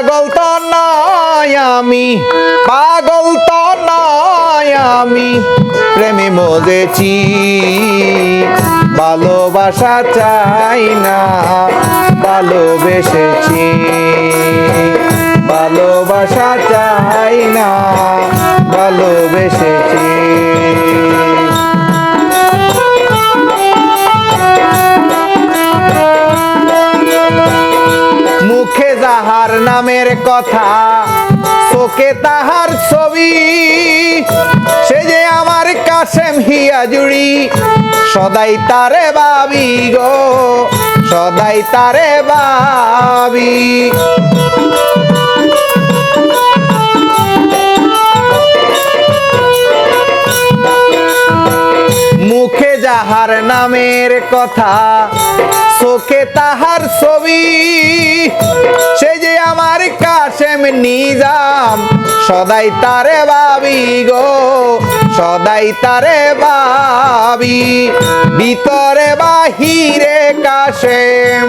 পাগল তো নয় আমি, পাগল তো নয় আমি, প্রেমে মজেছি, ভালোবাসা চাই না, ভালোবেসেছি, ভালোবাসা চাই না, ভালোবেসেছি। কথা, চোখে তাহার ছবি। সে যে আমার কাশেম হিয়া জুড়ি সদাই তারে বাবি গো, সদাই তারে বাবি মুখে যাহার নামের কথা চোখে তাহার ছবি। সে যে আমার কাশেম নিজাম, সদাই তারে বাবি গো, সদাই তারে বাবি ভিতরে বাহিরে কাশেম।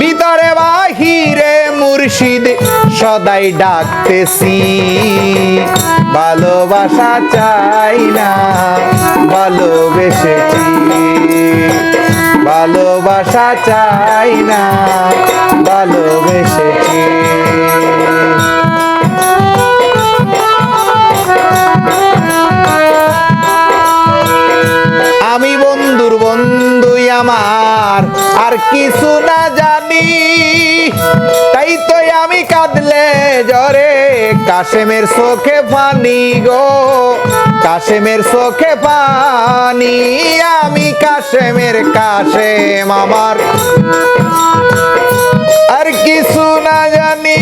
ভিতরে বাহিরে মুর্শিদ, সদাই ডাকতেছি। ভালোবাসা চাই না ভালোবেসেছি। ভালোবাসা চাই না ভালোবেসেছি। আমি বন্ধুর বন্ধুই আমার। আর কিছু না জানি। তাই তো আমি কাঁদলে জরে কাশেমের চোখে পানি গো, কাশেমের চোখে পানি। আমি কাশেমের কাশেম আমার। আর কিছু না জানি।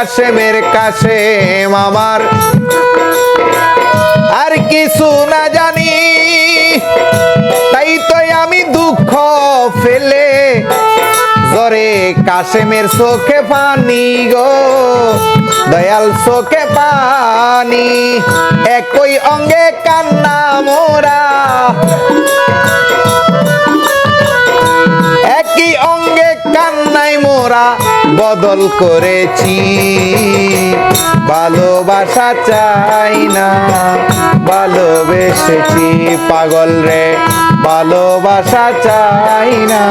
কাশেমের কাশেম আমার আর কিছু না জানি, তাই তো আমি দুঃখ ফেলে জরে কাশেমের চোখে পানি গো, দয়াল চোখে পানি। একই অঙ্গে কান্না মোরা। একই অঙ্গে কান্নাই মোরা। বদল করেছি। ভালোবাসা চাই না, ভালোবেসেছি পাগল রে। ভালোবাসা চাই না,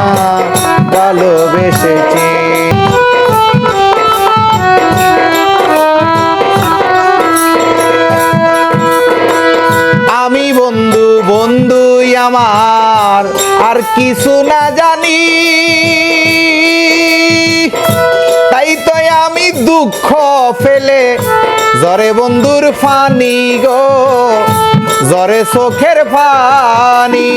ভালোবেসেছি। আমি বন্ধু, বন্ধুই আমার, আর কিছু না জানি। দুঃখ ফেলে। জরে বন্ধুর ফানি গো জরে চোখের ফানি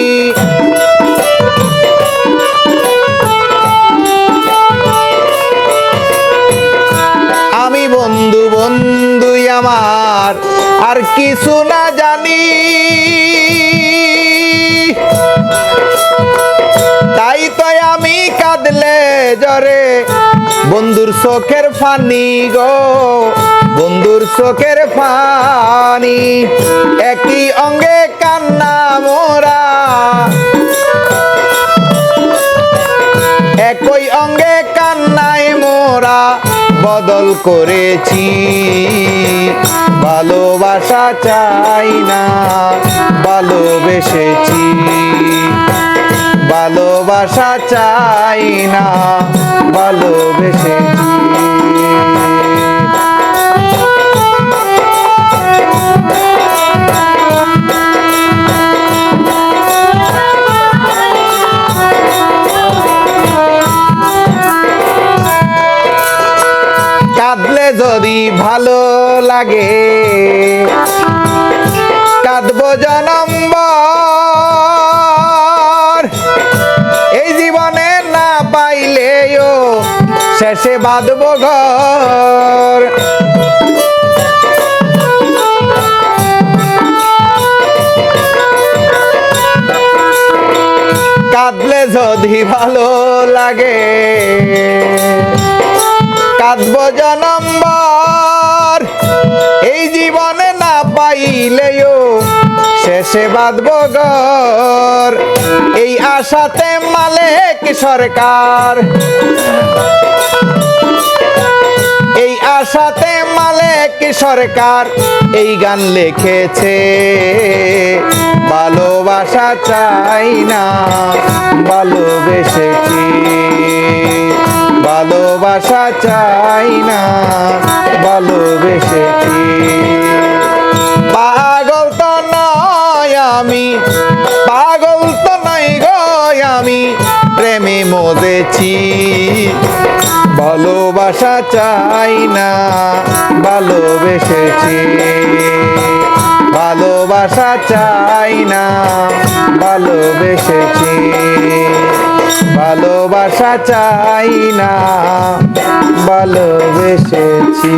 আমি বন্ধু, বন্ধুই আমার, আর কিছু না জানি। তাই তো আমি কাঁদলে জরে বন্ধুর চোখের ফানি গো, বন্ধুর চোখের ফানি একই অঙ্গে কান্না মোরা। একই অঙ্গে কান্নায় মোরা বদল করেছি। ভালোবাসা চাই না, ভালোবেসেছি। ভালোবাসা চাই না ভালোবেসেছি কাঁদলে যদি ভালো লাগে কাঁদবো জনম্বর শেষে বাঁধবো ঘর। কাঁদলে যদি ভালো লাগে, কাঁদব জনম্বর। এই জীবনে না পাইলেও শেষে বাঁধব ঘর। এই আশাতে মালিক সরকার। এই আশাতে মালিক সরকার এই গান লিখেছে। ভালোবাসা চাই না, ভালোবেসেছি। ভালোবাসা চাই না, ভালোবেসেছি। মজেছি ভালোবাসা চাই না ভালোবেসেছি। ভালোবাসা চাই না ভালোবেসেছি। ভালোবাসা চাই না ভালোবেসেছি।